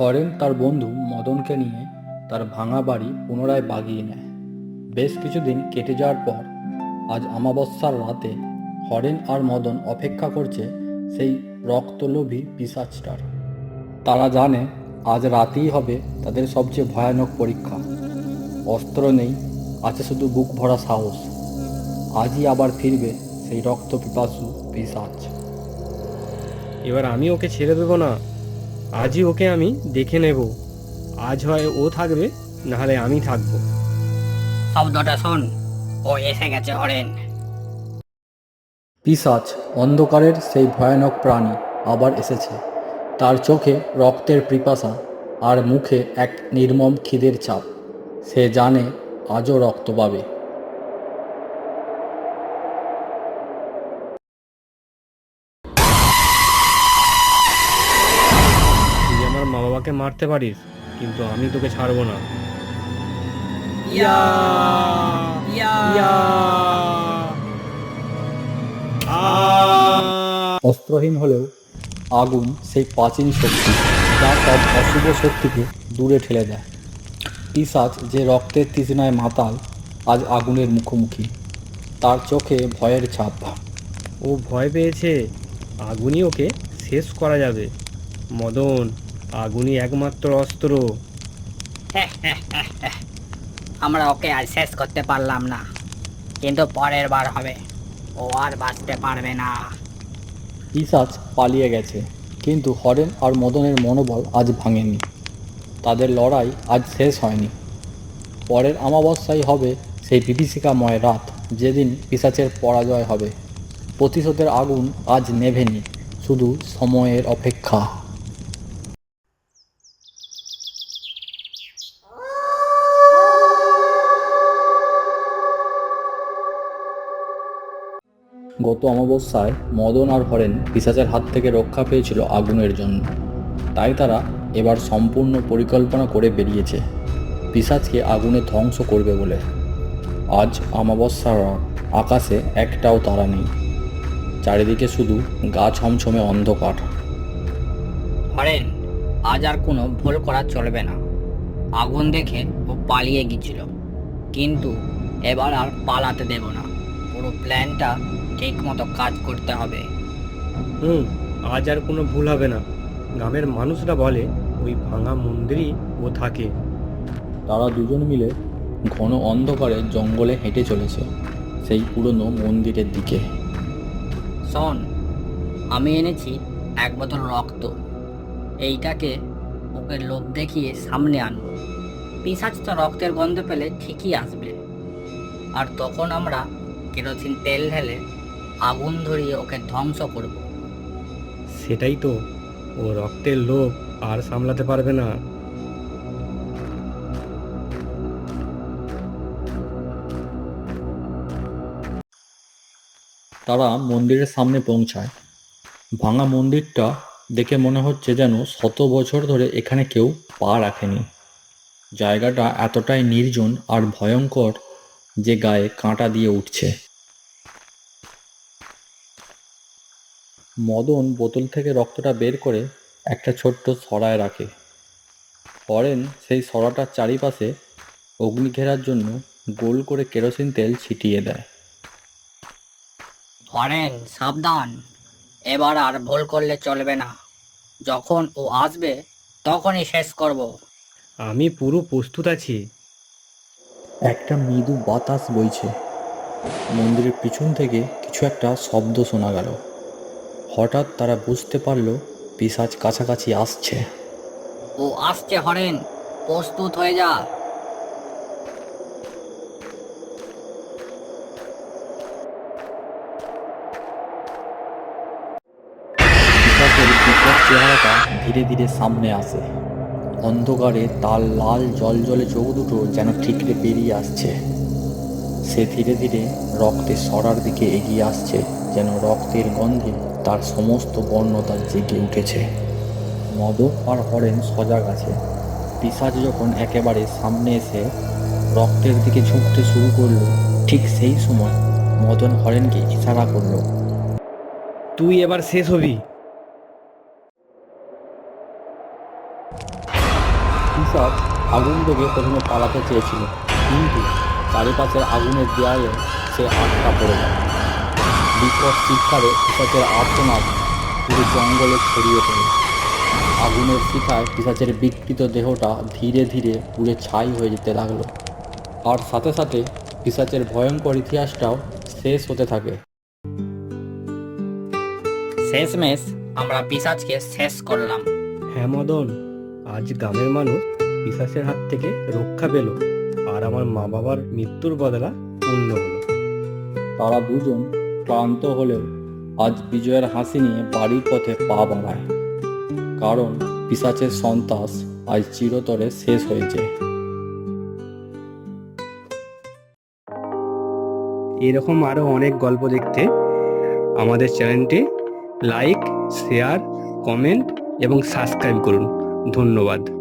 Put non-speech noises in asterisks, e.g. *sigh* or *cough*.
Horn তার বন্ধু মদনকে নিয়ে তার ভাঙা বাড়ি পুনরায় বাগিয়ে নেয়। বেশ কিছুদিন কেটে যাওয়ার পর আজ অমাবস্যার রাতে হরেন আর মদন অপেক্ষা করছে সেই রক্তলোভী পিসাচটার। তারা জানে আজ রাতেই হবে তাদের সবচেয়ে ভয়ানক পরীক্ষা। অস্ত্র নেই, আছে শুধু বুক ভরা সাহস। আজই আবার ফিরবে সেই রক্ত পিপাসু পিসাচ। এবার আমি ওকে ছেড়ে দেবো না? আজই ওকে আমি দেখে নেব। আজ হয় ও থাকবে নাহলে আমি থাকব। শব্দটা শোন ও এসে গেছে হরেন। পিসাচ অন্ধকারের সেই ভয়ানক প্রাণী আবার এসেছে। তার চোখে রক্তের পিপাসা আর মুখে এক নির্মম খিদের চাপ। সে জানে আজও রক্ত পাবে। বাবাকে মারতে পারিস কিন্তু আমি তোকে ছাড়বো না। অস্ত্রহীন হলেও আগুন সেই প্রাচীন শক্তি যা সব অশুভ শক্তিকে দূরে ঠেলে দেয়। পিসাচ যে রক্তের তৃষ্ণায় মাতাল আজ আগুনের মুখোমুখি। তার চোখে ভয়ের ছাপ। ও ভয় পেয়েছে আগুনই ওকে শেষ করা যাবে। মদন আগুনই একমাত্র অস্ত্র। *laughs* আমরা ওকে আজ শেষ করতে পারলাম না। কিন্তু পরের বার হবে। ও আর বাঁচতে পারবে না। পিসাচ পালিয়ে গেছে কিন্তু হরেন আর মদনের মনোবল আজ ভাঙেনি। তাদের লড়াই আজ শেষ হয়নি। পরের অমাবস্যায় হবে সেই বিভীষিকাময় রাত যেদিন পিসাচের পরাজয় হবে। প্রতিশোধের আগুন আজ নেভেনি শুধু সময়ের অপেক্ষা। গত অমাবস্যায় মদন আর হরেন পিসাচের হাত থেকে রক্ষা পেয়েছিল আগুনের জন্য। তাই তারা এবার সম্পূর্ণ পরিকল্পনা করে বেরিয়েছে। পিসাচকে আগুনে ধ্বংস করবে বলে। আজ অমাবস্যার আকাশে একটাও তারা নেই। চারিদিকে শুধু গা ছমছমে অন্ধকার। হরেন, আজ আর কোনো ভুল করা চলবে না। আগুন দেখে ও পালিয়ে গিয়েছিল। কিন্তু এবার আর পালাতে দেব না। পুরো প্ল্যানটা ঠিক মতো কাজ করতে হবে। হুম আজ আর কোনো ভুল হবে না। গ্রামের মানুষরা বলে ওই ভাঙা মন্দিরই ও থাকে। তারা দুজন মিলে ঘন অন্ধকারে জঙ্গলে হেঁটে চলেছে সেই পুরনো মন্দিরের দিকে। শোন আমি এনেছি এক বোতল রক্ত। এইটাকে ওকে লোভ দেখিয়ে সামনে আনব। পিসাচ তো রক্তের গন্ধ পেলে ঠিকই আসবে। আর তখন আমরা কেরোসিন তেল ঢেলে আগুন ধরিয়ে ওকে ধ্বংস করব। সেটাই তো। ও রক্তের লোভ আর সামলাতে পারবে না। তারা মন্দিরের সামনে পৌঁছায়। ভাঙা মন্দিরটা দেখে মনে হচ্ছে যেন শত বছর ধরে এখানে কেউ পা রাখেনি। জায়গাটা এতটাই নির্জন আর ভয়ঙ্কর যে গায়ে কাঁটা দিয়ে উঠছে। মদন বোতল থেকে রক্তটা বের করে একটা ছোট্ট সরায় রাখে। হরেন সেই সরাটার চারিপাশে অগ্নি ঘেরার জন্য গোল করে কেরোসিন তেল ছিটিয়ে দেয়। হরেন সাবধান। এবার আর ভুল করলে চলবে না। যখন ও আসবে তখনই শেষ করব। আমি পুরো প্রস্তুত আছি। একটা মৃদু বাতাস বইছে। মন্দিরের পিছন থেকে কিছু একটা শব্দ শোনা গেল। হঠাৎ তারা বুঝতে পারল পিসাজ কাছাকাছি আসছে। ও আসছে হরেন। প্রস্তুত হয়ে যা। বিকট চেহারাটা ধীরে ধীরে সামনে আসে। অন্ধকারে তার লাল জলজলে চোখ দুটো যেন ঠিকরে বেরিয়ে আসছে। সে ধীরে ধীরে রক্তের সরার দিকে এগিয়ে আসছে যেন রক্তের গন্ধে তার সমস্ত বর্ণতা জেগে উঠেছে। মদক আর হরেন সজাগ আছে। পিসাজ যখন একেবারে সামনে এসে রক্তের দিকে ঝুঁকতে শুরু করল, ঠিক সেই সময় মদন হরেনকে ইশারা করল, তুই এবার শেষ হবি। পিসাচ আগুন থেকে প্রথমে পালাতে চেয়েছিল, কিন্তু চারিপাশের আগুনের দেয়ালে সে আটকা পড়ে যায় বিকট চিৎকারে পিসাচের আর্তনাদ পুরো জঙ্গলে ছড়িয়ে পড়ে। আগুনের শিখায় পিসাচের বিকৃত দেহটা ধীরে ধীরে পুড়ে ছাই হয়ে যেতে লাগল। আর সাথে সাথে পিসাচের ভয়ঙ্কর ইতিহাসটাও শেষ হতে থাকে। শেষমেশ আমরা পিসাজকে শেষ করলাম। হ্যাঁ মদন আজ গ্রামের মানুষ পিসাসের হাত থেকে রক্ষা পেল আর আমার মা বাবার মৃত্যুর বদলা পূর্ণ হলো। তারা দুজন ক্লান্ত হলেও আজ বিজয়ের হাসি নিয়ে বাড়ির পথে পা বাড়ায়। কারণ পিসাচের সন্ত্রাস আজ চিরতরে শেষ হয়েছে। এরকম আরও অনেক গল্প দেখতে আমাদের চ্যানেলটি লাইক, শেয়ার, কমেন্ট এবং সাবস্ক্রাইব করুন। ধন্যবাদ।